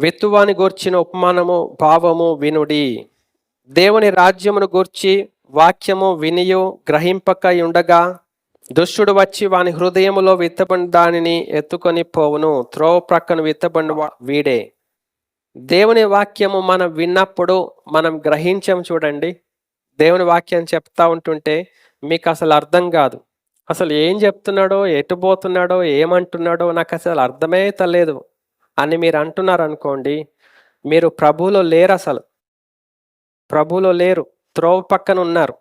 వెత్తువాని గూర్చిన ఉపమానము భావము వినుడి. దేవుని రాజ్యమును గూర్చి వాక్యము వినియు గ్రహింపక ఉండగా దుష్టుడు వచ్చి వాని హృదయములో విత్తబడిన దానిని ఎత్తుకొని పోవును. త్రోవ ప్రక్కన విత్తబడిన వా- వీడే. దేవుని వాక్యము మనం విన్నప్పుడు మనం గ్రహించాం చూడండి. దేవుని వాక్యం చెప్తా ఉంటుంటే మీకు అసలు అర్థం కాదు. అసలు ఏం చెప్తున్నాడో ఎటు పోతున్నాడో ఏమంటున్నాడో నాకు అసలు అర్థమే తెలియదు అని మీరు అంటున్నారు అనుకోండి మీరు ప్రభువులో లేరు అసలు. ప్రభువులో లేరు త్రోవ పక్కన ఉన్నారు.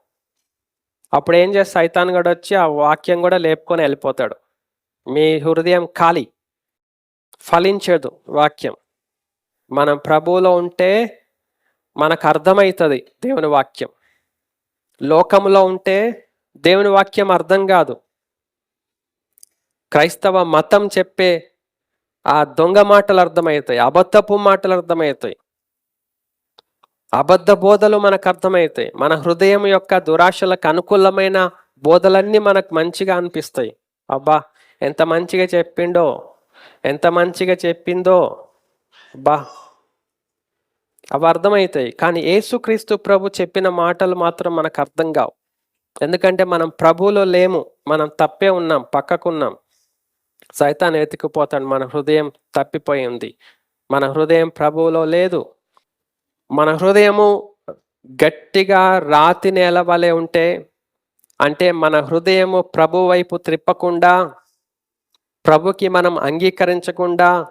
అప్పుడు ఏం చేస్తే సైతాన్ గడు వచ్చి ఆ వాక్యం కూడా లేపుకొని వెళ్ళిపోతాడు. మీ హృదయం ఖాళీ ఫలించదు వాక్యం. మనం ప్రభువులో ఉంటే మనకు అర్థమవుతుంది దేవుని వాక్యం. లోకంలో ఉంటే దేవుని వాక్యం అర్థం కాదు. క్రైస్తవ మతం చెప్పే ఆ దొంగ మాటలు అర్థమవుతాయి అబద్ధపు మాటలు అర్థమవుతాయి. అబద్ధ బోధలు మనకు అర్థమవుతాయి. మన హృదయం యొక్క దురాశలకు అనుకూలమైన బోధలన్నీ మనకు మంచిగా అనిపిస్తాయి. అబ్బా ఎంత మంచిగా చెప్పిండో ఎంత మంచిగా చెప్పిందో. అబ్బా అవి అర్థమవుతాయి. కానీ యేసుక్రీస్తు ప్రభు చెప్పిన మాటలు మాత్రం మనకు అర్థం కావు. ఎందుకంటే మనం ప్రభువులో లేము మనం తప్పే ఉన్నాం పక్కకున్నాం సైతాన్ ఎత్తుకుపోతాడు మన హృదయం తప్పిపోయింది. మన హృదయం ప్రభువులో లేదు. మన హృదయము గట్టిగా రాతి నేల వలె ఉంటే అంటే మన హృదయము ప్రభు వైపు త్రిప్పకుండా ప్రభుకి మనం అంగీకరించకుండా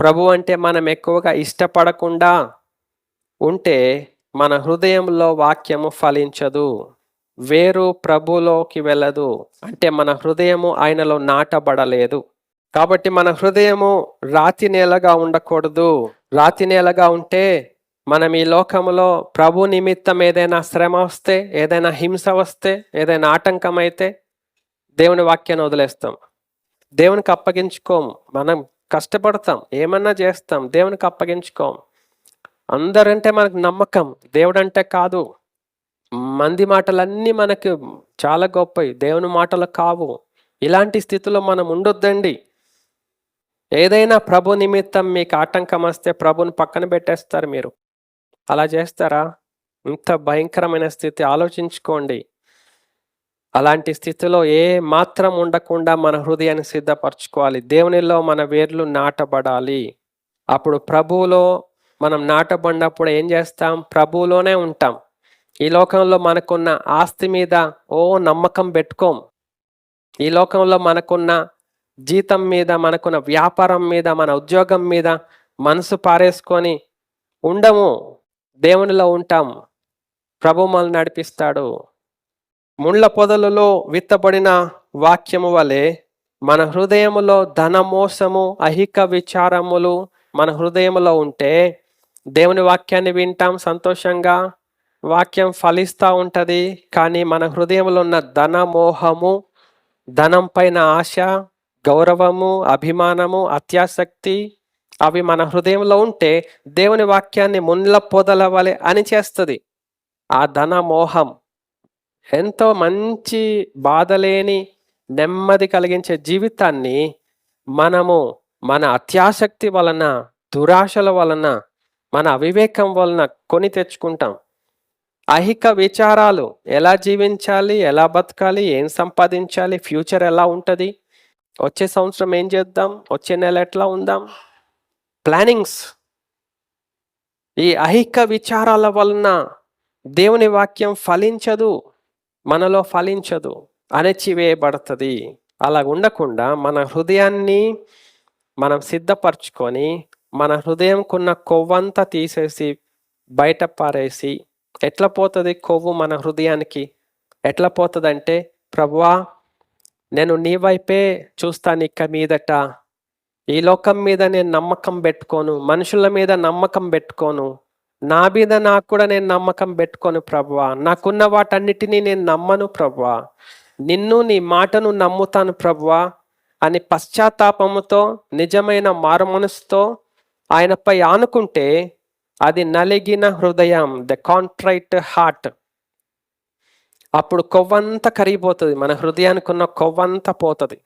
ప్రభు అంటే మనం ఎక్కువగా ఇష్టపడకుండా ఉంటే మన హృదయంలో వాక్యము ఫలించదు. వేరు ప్రభులోకి వెళ్ళదు. అంటే మన హృదయము ఆయనలో నాటబడలేదు. కాబట్టి మన హృదయము రాతి నేలగా ఉండకూడదు. రాతి నేలగా ఉంటే మనం ఈ లోకంలో ప్రభు నిమిత్తం ఏదైనా శ్రమ వస్తే ఏదైనా హింస వస్తే ఏదైనా ఆటంకం అయితే దేవుని వాక్యాన్ని వదిలేస్తాం. దేవునికి అప్పగించుకోము. మనం కష్టపడతాం. ఏమన్నా చేస్తాం. దేవునికి అప్పగించుకోం అందరంటే మనకు నమ్మకం. దేవుడు అంటే కాదు. మంది మాటలన్నీ మనకు చాలా గొప్పవి. దేవుని మాటలు కావు. ఇలాంటి స్థితిలో మనం ఉండొద్దండి. ఏదైనా ప్రభు నిమిత్తం మీకు ఆటంకం వస్తే ప్రభుని పక్కన పెట్టేస్తారు మీరు. అలా చేస్తారా? ఇంత భయంకరమైన స్థితి ఆలోచించుకోండి. అలాంటి స్థితిలో ఏ మాత్రం ఉండకుండా మన హృదయాన్ని సిద్ధపరచుకోవాలి. దేవునిలో మన వేర్లు నాటబడాలి. అప్పుడు ప్రభువులో మనం నాటబడినప్పుడు ఏం చేస్తాం? ప్రభువులోనే ఉంటాం. ఈ లోకంలో మనకున్న ఆస్తి మీద ఓ నమ్మకం పెట్టుకోం. ఈ లోకంలో మనకున్న జీతం మీద మనకున్న వ్యాపారం మీద మన ఉద్యోగం మీద మనసు పారేసుకొని ఉండము. దేవునిలో ఉంటాం. ప్రభు మనల్ని నడిపిస్తాడు. ముళ్ళ పొదలలో విత్తబడిన వాక్యము వలె మన హృదయములో ధనమోసము అహిక విచారములు మన హృదయములో ఉంటే దేవుని వాక్యాన్ని వింటాం సంతోషంగా. వాక్యం ఫలిస్తూ ఉంటుంది కానీ మన హృదయంలో ఉన్న ధన మోహము ధనం పైన ఆశ గౌరవము అభిమానము అత్యాసక్తి అవి మన హృదయంలో ఉంటే దేవుని వాక్యాన్ని ముళ్ళ పొదల అని చేస్తుంది ఆ ధన మోహం ఎంతో మంచి బాధలేని నెమ్మది కలిగించే జీవితాన్ని మనము మన అత్యాసక్తి వలన దురాశల వలన మన అవివేకం వలన కొని తెచ్చుకుంటాం. అహిక విచారాలు ఎలా జీవించాలి ఎలా బతకాలి ఏం సంపాదించాలి ఫ్యూచర్ ఎలా ఉంటుంది వచ్చే సంవత్సరం ఏం చేద్దాం? వచ్చే నెల ఎట్లా ఉందాం? ప్లానింగ్స్. ఈ అహిక విచారాల వలన దేవుని వాక్యం ఫలించదు మనలో ఫలించదు అణచివేయబడుతుంది. అలా ఉండకుండా మన హృదయాన్ని మనం సిద్ధపరచుకొని మన హృదయంకున్న కొవ్వంతా తీసేసి బయట పారేసి ఎట్లా పోతుంది కొవ్వు మన హృదయానికి? ఎట్లా పోతుంది అంటే ప్రభువా నేను నీ వైపే చూస్తాను ఇక మీదట. ఈ లోకం మీద నేను నమ్మకం పెట్టుకోను. మనుషుల మీద నమ్మకం పెట్టుకోను. నా మీద నాకు కూడా నేను నమ్మకం పెట్టుకోను ప్రభా నాకున్న వాటన్నిటినీ నేను నమ్మను ప్రభా నిన్ను నీ మాటను నమ్ముతాను ప్రభువా అని పశ్చాత్తాపముతో నిజమైన మారుమనసుతో ఆయనపై ఆనుకుంటే అది నలిగిన హృదయం ద కాంట్రైట్ హార్ట్ అప్పుడు కొవ్వంతా కరిగిపోతుంది. మన హృదయానికి ఉన్న కొవ్వంతా పోతుంది.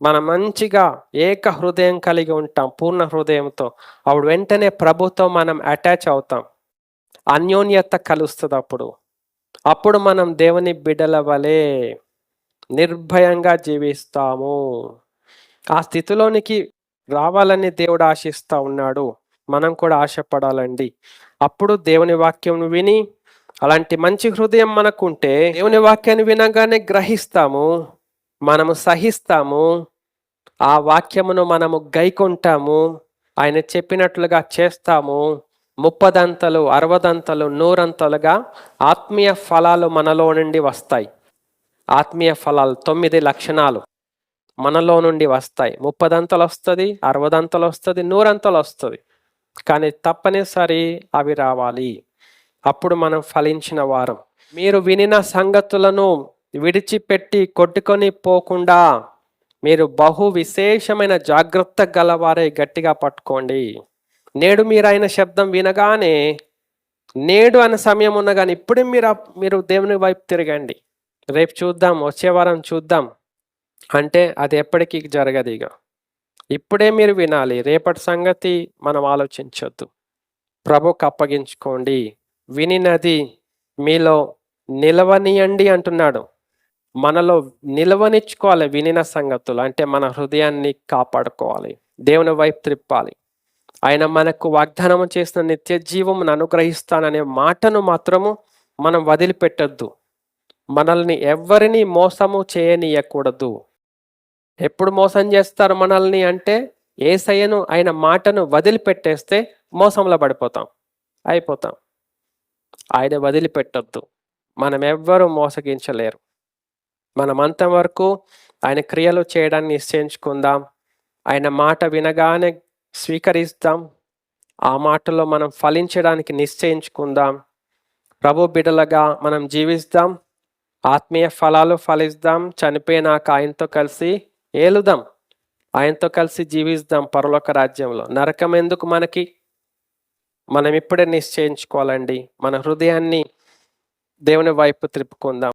మనం మంచిగా ఏక హృదయం కలిగి ఉంటాం పూర్ణ హృదయంతో. అప్పుడు వెంటనే ప్రభుతో మనం అటాచ్ అవుతాం. అన్యోన్యత కలుస్తుంది అప్పుడు. అప్పుడు మనం దేవుని బిడ్డల వలె నిర్భయంగా జీవిస్తాము. ఆ స్థితిలోనికి రావాలని దేవుడు ఆశిస్తా ఉన్నాడు. మనం కూడా ఆశపడాలండి. అప్పుడు దేవుని వాక్యం విని అలాంటి మంచి హృదయం మనకుంటే దేవుని వాక్యాన్ని వినగానే గ్రహిస్తాము మనము సహిస్తాము ఆ వాక్యమును మనము గైకొంటాము ఆయన చెప్పినట్లుగా చేస్తాము ముప్పదంతలు అరవదంతలు నూరంతలుగా ఆత్మీయ ఫలాలు మనలో నుండి వస్తాయి. ఆత్మీయ ఫలాలు తొమ్మిది లక్షణాలు మనలో నుండి వస్తాయి. ముప్పదంతలు వస్తుంది అరవదంతలు వస్తుంది నూరంతలు వస్తుంది కానీ తప్పనిసరి అవి రావాలి. అప్పుడు మనం ఫలించిన వారం. మీరు వినిన సంగతులను విడిచిపెట్టి కొట్టుకొని పోకుండా మీరు బహు విశేషమైన జాగ్రత్త గలవారే గట్టిగా పట్టుకోండి. నేడు మీరు ఆయన శబ్దం వినగానే నేడు అనే సమయం ఉన్న కానీ ఇప్పుడే మీరు మీరు దేవుని వైపు తిరగండి. రేపు చూద్దాం వచ్చే వారం చూద్దాం. అంటే అది ఎప్పటికీ జరగదు ఇక ఇప్పుడే మీరు వినాలి. రేపటి సంగతి మనం ఆలోచించొద్దు. ప్రభుకు అప్పగించుకోండి వినినది మీలో నిలవనియండి అంటున్నాడు. మనలో నిలవనిచ్చుకోవాలి వినిన సంగతులు అంటే మన హృదయాన్ని కాపాడుకోవాలి దేవుని వైపు త్రిప్పాలి. ఆయన మనకు వాగ్దానం చేసిన నిత్య జీవమును అనుగ్రహిస్తాననే మాటను మాత్రము మనం వదిలిపెట్టద్దు. మనల్ని ఎవ్వరిని మోసము చేయనీయకూడదు. ఎప్పుడు మోసం చేస్తారు మనల్ని అంటే ఏసయ్యను ఆయన మాటను వదిలిపెట్టేస్తే మోసంలో పడిపోతాం అయిపోతాం. ఆయన వదిలిపెట్టొద్దు. మనం ఎవ్వరూ మోసగించలేరు. మనం అంతవరకు ఆయన క్రియలు చేయడాన్ని నిశ్చయించుకుందాం. ఆయన మాట వినగానే స్వీకరిస్తాం. ఆ మాటలో మనం ఫలించడానికి నిశ్చయించుకుందాం. ప్రభు బిడలగా మనం జీవిస్తాం. ఆత్మీయ ఫలాలు ఫలిస్తాం. చనిపోయినాక ఆయనతో కలిసి ఏలుదాం. ఆయనతో కలిసి జీవిస్తాం పరలోక రాజ్యంలో. నరకం ఎందుకు మనకి? మనం ఇప్పుడే నిశ్చయించుకోవాలండి. మన హృదయాన్ని దేవుని వైపు త్రిప్పుకుందాం.